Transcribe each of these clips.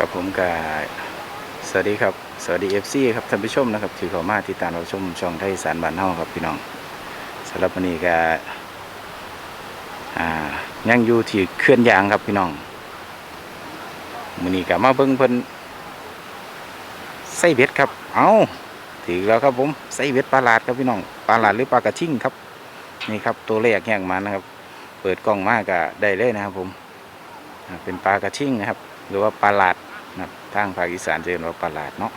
ครับผมกาสวัสดีครับ สวัสดีเอฟซีครับท่านผู้ชมนะครับที่เข้ามาติดตามเรับชมช่องไทยสารบ้านเฮาครับพี่น้องสำหรับวันนี้ก็อ่ายังอยู่ที่เคลื่อนยางครับพี่น้องมือนี้ก็มาเบิ่งเพิ่นใส่เบ็ดครับ เอาถือแล้วครับผมใส่เบ็ดปลาหลาดครับพี่น้องปลาหลาดหรือปลากระชิ่งครับ นี่ครับตัวแรกแห้งมานะครับ เปิดกล้องมากก็ได้เลยนะครับผมเป็นปลากระชิ่งนะครับ หรือว่าปลาลาดนะทางภาคอีสานจะเรียกว่าปลาลาดเนาะ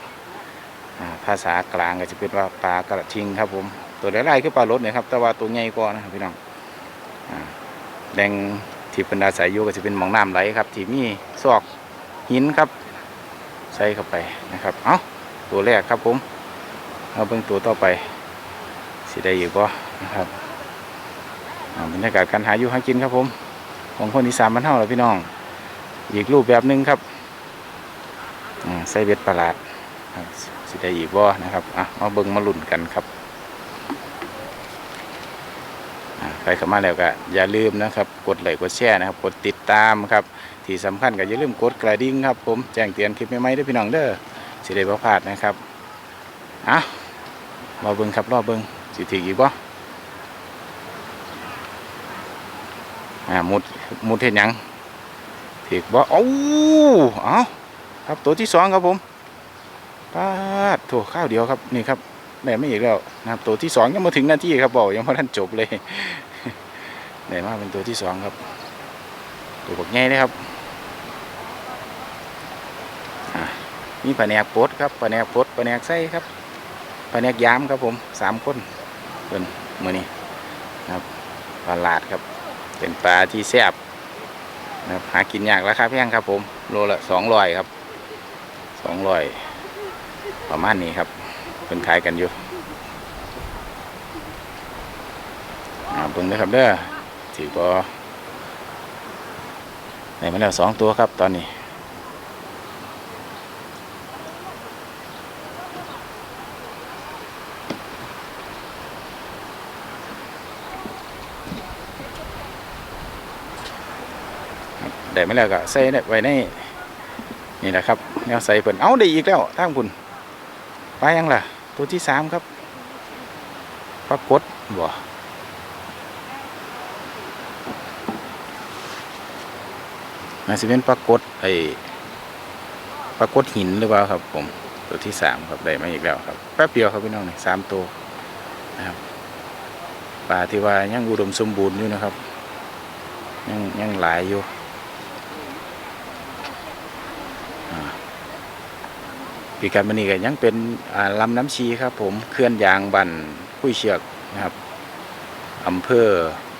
อ่าภาษากลางก็จะเป็นว่าปลากระชิงครับผมตัวไล่ๆคือปลารดเนี่ยครับแต่ว่าตัวใหญ่กว่านะครับพี่น้องอ่าแดงที่เป็นอาศัยอยู่ก็จะเป็นหมองน้ำไหลครับ ที่มีซอกหินครับใส่เข้าไปนะครับเอ้าตัวแรกครับผมเอาเบิ่งตัวต่อไปสิได้อยู่บ่นะครับอ่าบรรยากาศการหาอยู่หากินครับผม ของคนอีสานบ้านเฮาแหละพี่น้อง อีกรูปแบบหนึ่งครับใส่เบ็ดประหลาดสิได้อีกบ่นะครับอะมาเบิ่งมาลุ่นกันครับใครเข้ามาแล้วก็อย่าลืมนะครับ กดไลค์กดแชร์นะครับ กดติดตามครับ ที่สำคัญก็อย่าลืมกดกระดิ่งครับ ผมแจ้งเตือนคลิปใหม่ๆด้วยพี่น้องเด้อสิได้บ่พลาดนะครับอะรอเบิ่งครับรอเบิ่งสิถึงอีกบ่อ่ามุดมุดเฮ็ดหยัง ถีกบ่เอ้าเอาครับตัวที่สองครับผมปาดโถข้าวเดียวครับนี่ครับได้ไม่อีกแล้วนะครับตัวที่สองยังมาถึงหน้าที่ครับบอกยังไม่ทันจบเลยได้มาเป็นตัวที่สองครับ ตัวบักใหญ่เลยครับอะมีปลาแหนกปดครับปลาแหนกปดปลาแหนกไส้ครับปลาแหนกยามครับผมสามคนเป็นมือนี้ครับปลาหลาดครับ เป็นปลาที่แซ่บ นะครับหากินยากราคาแพงครับผม โลละสองร้อยครับสองร้อยประมาณนี้ครับเป็นขายกันอยู่อ่าเบิ่งเด้ครับเด้อถือพอในไมาแล้วสองตัวครับตอนนี้ ได้มาแล้วก็ใส่ไว้ในนี่แหละครับแนวใส่เพิ่นเอาได้อีกแล้วทางพุ่นไปยังล่ะ ตัวที่สามครับปรากฏบ่น่าจะเป็นปรากฏไอ้ปรากฏหินหรือเปล่าครับ ผม ตัวที่สามครับได้มาอีกแล้วครับแป๊บเดียวครับพี่น้องนี่สามตัวนะครับป่าที่ว่ายังอุดมสมบูรณ์อยู่นะครับยังยังหลายอยู่ ปีการบันนี้ก็ยังเป็นลำน้ำชีครับ ผมเคลื่อนยางบันคุยเชือกนะครับอำเภอ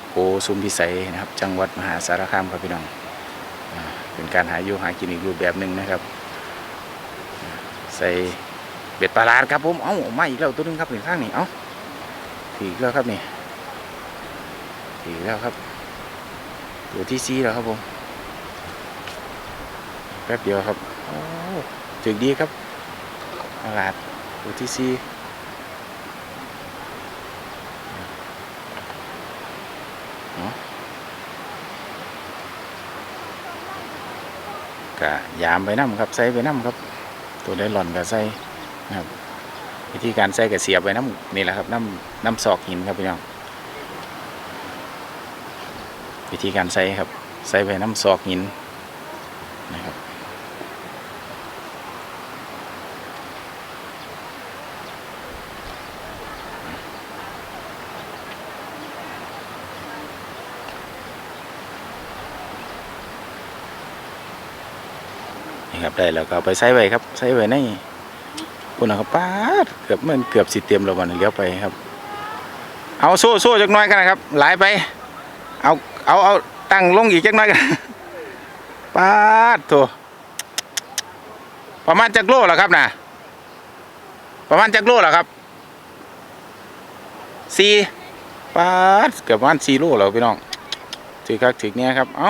โกสุมพิสัยนะครับ จังหวัดมหาสารคามครับพี่น้องเป็นการหาอยู่หากินอีกรูปแบบหนึ่งนะครับ ใส่เบ็ดปลาลาดครับผมเอ้ามาอีกแล้วตัวนึงครับหนึ่งข้างนี่เอ้าถีกแล้วครับนี่ถีกแล้วครับตัวที่ซีแล้วครับผมแป๊บเดียวครับถึงดีครับ ตลาดตัวที่ซีเนาะกะยามไปน้ำครับใส่ไปน้ำครับ ตัวได้หล่อนก็ใส่นะครับวิธีการใส่กับเสียบไปน้ำนี่แหละครับน้ำน้ำซอกหินครับพี่น้องวิธีการใส่ครับใส่ไปน้ำซอกหิน ครับได้แล้วก็ไปใส่ไว้ครับใส่ไว้ในคุณนะครับป้าดเกือบมันเกือบสิเตรียมแล้ววันเลี้ยวไปครับ เอาโซ่โซ่จักน้อยกันนะครับหลายไป เอาเอาเอาตั้งลงอีกจักน้อยกันป้าดโถประมาณจักโลเหรอครับนะประมาณจักโลเหรอครับสี่ป้าดเกือบประมาณสี่โลแล้วพี่น้องถือคักถือเนี้ยครับ เอ้า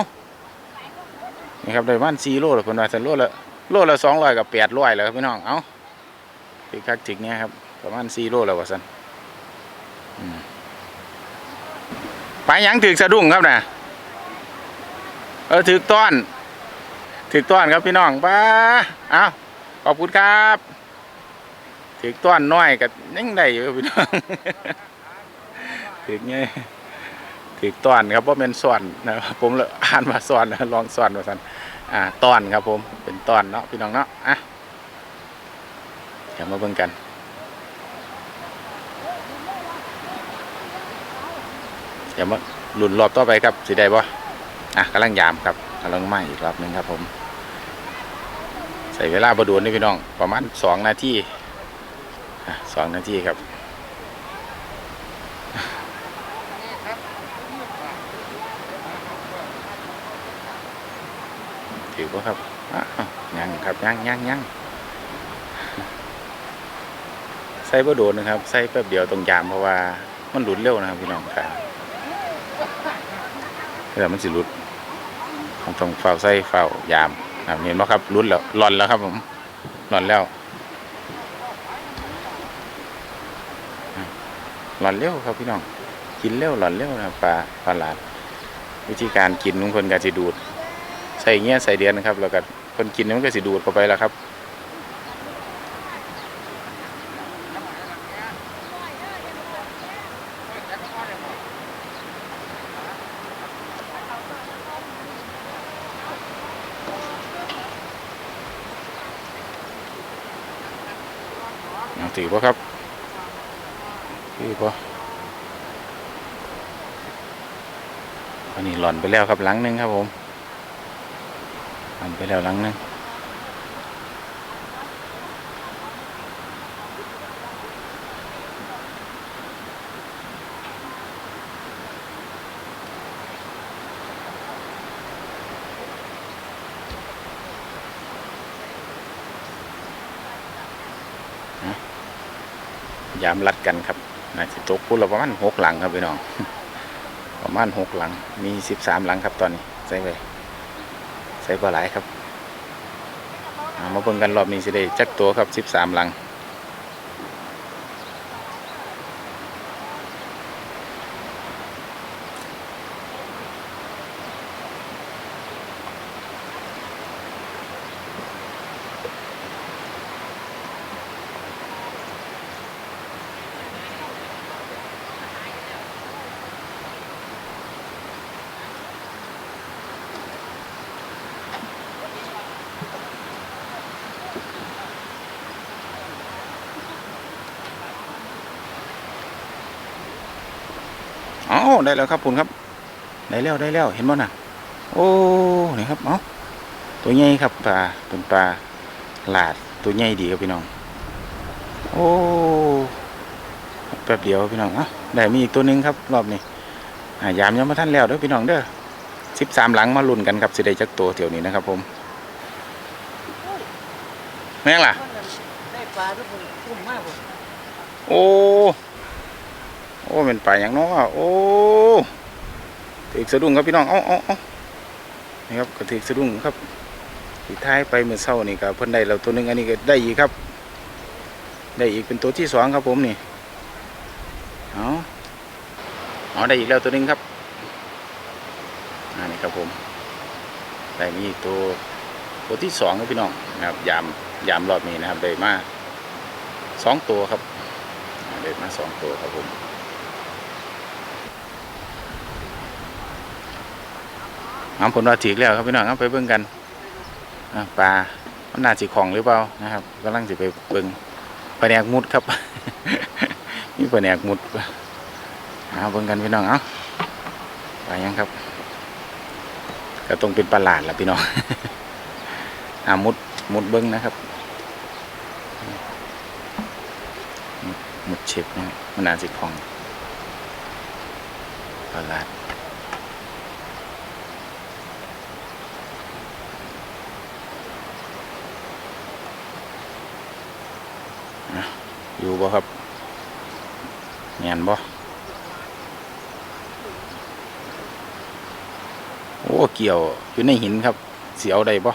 นี่ครับได้ประมาณสี่โลแล้วคนว่าสันโลละโลละสองร้อยกับแปดร้อยแล้วครับพี่น้องเอ้าถึกคักถึกเนี้ยครับประมาณสี่โลแล้วว่าสันไปยังถึกสะดุ้งครับนะเออถึกต้อนถึกต้อนครับพี่น้องป้าเอาขอบคุณครับถึกต้อนน้อยกับยังได้อยู่พี่น้องถึกไง ถึกต้อนครับเพราเป็นส่วนนะครับผมเลยอ่านมาส่วนลองส่วนมาสันอ่าตอนครับผมเป็นตอนเนาะพี่น้องเนาะอะเดี๋ยวมาเบิ่งกันเดี๋ยวมาหลุนรอบต่อไปครับสิได้บ่อะกำลังยามครับกำลังไหม้อีกรอบนึงครับผม ใส่เวลาประดวนนี่พี่น้องประมาณสองนาทีสองนาทีครับ ถือว่าครับยังครับยังยังยังใส่ประโดนนะครับ ใส่แป๊บเดียวตรงยามเพราะว่ามันหลุดเร็วนะครับพี่น้องครับเดี๋ยวมันสิหลุดต้องเฝ้าใส่เฝ้ายามครับเห็นไหมครับหลุดแล้วหลอนแล้วครับผมหลอนแล้วหลอนเร็วครับพี่น้อง กินเร็วหลอนเร็วนะปลาปลาหลาด วิธีการกินของคนก็สิดูด ส่เงี้ยใส่เดือนนะครับ แล้วก็คนกินมันก็สิดูดเข้าไปแล้วครับถือป่ะครับถือป่ะอันนี้หล่อนไปแล้วครับหลังหนึงครับผม หล่อนไปแล้วหลังนึงยามรัดกันครับน่าจะตกพูดเราประมาณหกหลังครับพี่น้อง ประมาณหกหลัง มีสิบสามหลังครับตอนนี้ใส่ไป ส่ปลาไหลายครับมาเบิ่งกันรอบนี้สิได้จักตัวครับ 13 หลัง ได้แล้วครับคุณครับ ได้แล้วได้แล้วเห็นบ่น่ะ โอ้นี่ครับเอ้าตัวใหญ่ครับปลาเป็นปลาหลาดตัวใหญ่ดีครับพี่น้อง โอ้แป๊บเดียวพี่น้องเอ้าได้มีอีกตัวหนึงครับ รอบนี้อ่ายามยังมาท่านแล้วเด้อพี่น้องเด้อสิบสามหลังมาลุ้นกันครับสิได้จักตัวเที่ยวนี้นะครับ ผมแม่งล่ะ ได้ปลาทุกคนคุ้มมากผมโอ้ โอ้เป็นป่าอย่างน้อโอ้ถือสะดุ้งครับพี่น้องเอ้าเอ้าเอ้านี่ครับก็ถือสะดุ้งครับที่ท้ายไปเมื่อเช้านี่ก็เพิ่นได้แล้วตัวหนึงอันนี้ก็ได้อีกครับ ได้อีกเป็นตัวที่สองครับผมนี่เอาเอาได้อีกแล้วตัวหนึงครับอันนี้ครับผมได้มีอีกตัวตัวที่สองครับพี่น้องนะครับยามยามรอบนี้นะครับได้มาสองตัวครับเด็ดมาสองตัวครับผม น้ำผลว่าถีกแล้วครับพี่น้องครับไปเบิ่งกันอะปลามันน่าสิของหรือเปล่านะครับกำลังสิไปเบิ่งปลาแหนกมุดครับนี่ปลาแหนกมุดเอาเบิ่งกันพี่น้องเอาปลายังครับก็ต้องเป็นปลาหลาดละพี่น้องอามุดมุดเบิ่งนะครับหมดเช็บนะมันน่าสิพองปลาลาด อยู่บ่ครับเงียนบ่โอ้เกี่ยวอยู่ในหินครับ เสียวได้บ่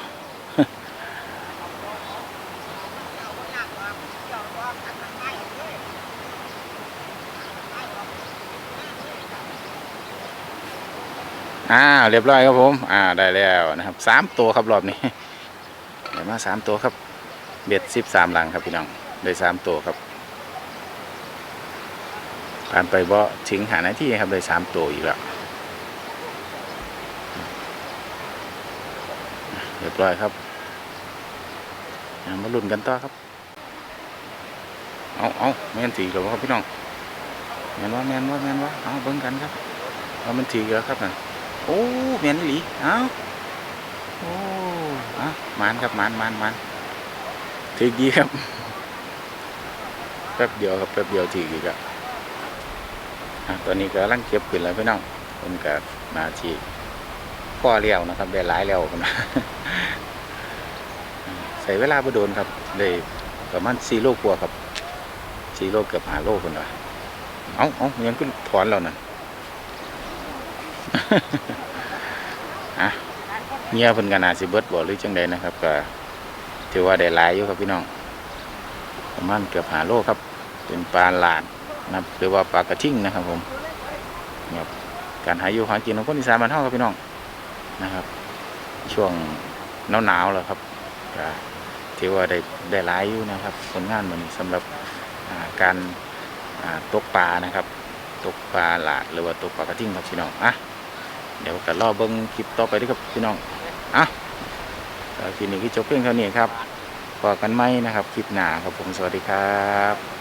อ้าวเรียบร้อยครับผม อ่าได้แล้วนะครับสามตัวครับรอบนี้มาสามตัวครับ เบ็ดสิบสามหลังครับพี่น้อง ได้สามตัวครับ ผ่านไปบ่ถึงหาหน้าที่ครับได้สามตัวอีกแล้วเรียบร้อยครับมาลุ้นกันต่อครับ เอาเอาแม่นถีกับครับพี่น้องแม่นว่าแม่นว่าแม่นว่าเอาเบิ่งกันครับว่ามันถีกับครับน่ะโอ้แม่นหลีเอาโอ้อาหมานครับมานมานมานถีดีครับแป๊บเดียวครับแป๊บเดียวถีอีกอะ ตอนนี้ก็กำลังเก็บขึ้นแล้วพี่น้องคนกับนาทีพ่อเลี้ยวนะครับได้หลายแล้วนนะใส่เวลาบ่โดนครับได้ประมาณสี่โลกว่าครับสี่โลเกือบหาโลคนวะเอาเอายังขึ้นถอนเรานั่นอะเงียเพิ่นกันนาสิเบิดบ่หรือจังใดนะครับก็ถือว่าได้หลายอยู่ครับพี่น้องประมาณเกือบหาโลครับ เป็นปลาหลาด นะหรือว่าปลากระทิ่งนะครับผมครับการหาอยู่หากินของคนอีสานบ้านเฮาครับพี่น้องนะครับ ช่วงหนาวๆแล้วครับถือว่าได้ได้หลายอยู่นะครับผลงานเหมันสำหรับการตกปลานะครับตกปลาหลาดหรือว่าตกปลากระทิ่งครับพี่น้องอะเดี๋ยวกันรอเบิ้งคลิปต่อไปด้วยครับพี่น้องอะแล้วคลิปนี้ก็จบเพียงเท่านี้ครับพอกันไหมนะครับ คลิปหนาครับผมสวัสดีครับ